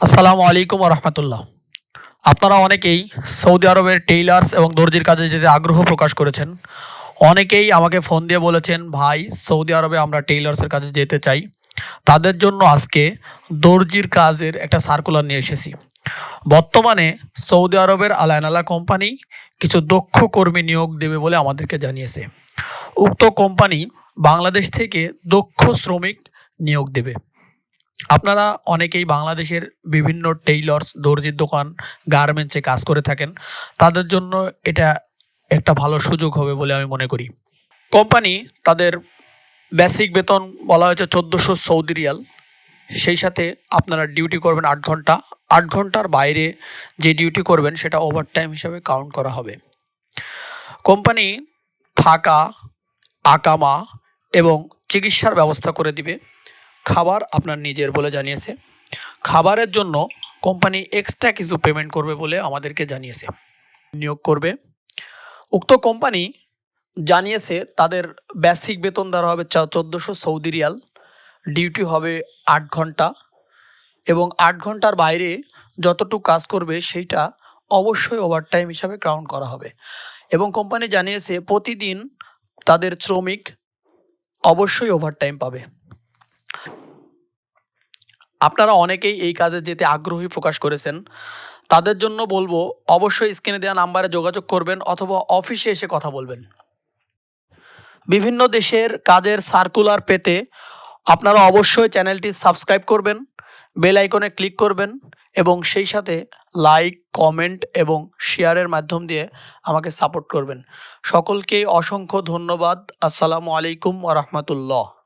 আসসালামু আলাইকুম রহমতুল্লাহ আপনারা অনেকেই সৌদি আরবের টেইলার্স এবং দর্জির কাজে যেতে আগ্রহ প্রকাশ করেছেন। অনেকেই আমাকে ফোন দিয়ে বলেছেন, ভাই, সৌদি আরবে আমরা টেইলার্সের কাজে যেতে চাই। তাদের জন্য আজকে দর্জির কাজের একটা সার্কুলার নিয়ে এসেছি। বর্তমানে সৌদি আরবের আলায়নালা কোম্পানি কিছু দক্ষ কর্মী নিয়োগ দেবে বলে আমাদেরকে জানিয়েছে। উক্ত কোম্পানি বাংলাদেশ থেকে দক্ষ শ্রমিক নিয়োগ দেবে। আপনারা অনেকেই বাংলাদেশের বিভিন্ন টেইলর্স দর্জির দোকান গার্মেন্টসে কাজ করে থাকেন। তাদের জন্য এটা একটা ভালো সুযোগ হবে বলে আমি মনে করি। কোম্পানি তাদের বেসিক বেতন বলা হয়েছে চোদ্দোশো সৌদি রিয়াল। সেই সাথে আপনারা ডিউটি করবেন আট ঘণ্টা। আট ঘণ্টার বাইরে যে ডিউটি করবেন সেটা ওভারটাইম হিসাবে কাউন্ট করা হবে। কোম্পানি থাকা, আকামা এবং চিকিৎসার ব্যবস্থা করে দিবে। খাবার আপনার নিজের বলে জানিয়েছে। খাবারের জন্য কোম্পানি এক্সট্রা কিছু পেমেন্ট করবে বলে আমাদেরকে জানিয়েছে। নিয়োগ করবে। উক্ত কোম্পানি জানিয়েছে তাদের বেসিক বেতন দেওয়া হবে চা চোদ্দোশো সৌদি রিয়াল ডিউটি হবে আট ঘণ্টা এবং আট ঘণ্টার বাইরে যতটুকু কাজ করবে সেইটা অবশ্যই ওভারটাইম হিসাবে কাউন্ট করা হবে। এবং কোম্পানি জানিয়েছে প্রতিদিন তাদের শ্রমিক অবশ্যই ওভারটাইম পাবে। আপনারা অনেকেই এই কাজে যেতে আগ্রহী প্রকাশ করেছেন। তাদের জন্য বলব, অবশ্যই স্ক্রিনে দেওয়া নাম্বারে যোগাযোগ করবেন অথবা অফিসে এসে কথা বলবেন। বিভিন্ন দেশের কাজের সার্কুলার পেতে আপনারা অবশ্যই চ্যানেলটি সাবস্ক্রাইব করবেন, বেল আইকনে ক্লিক করবেন এবং সেই সাথে লাইক, কমেন্ট এবং শেয়ারের মাধ্যম দিয়ে আমাকে সাপোর্ট করবেন। সকলকে অসংখ্য ধন্যবাদ। আসসালামু আলাইকুম ওরহমতুল্লাহ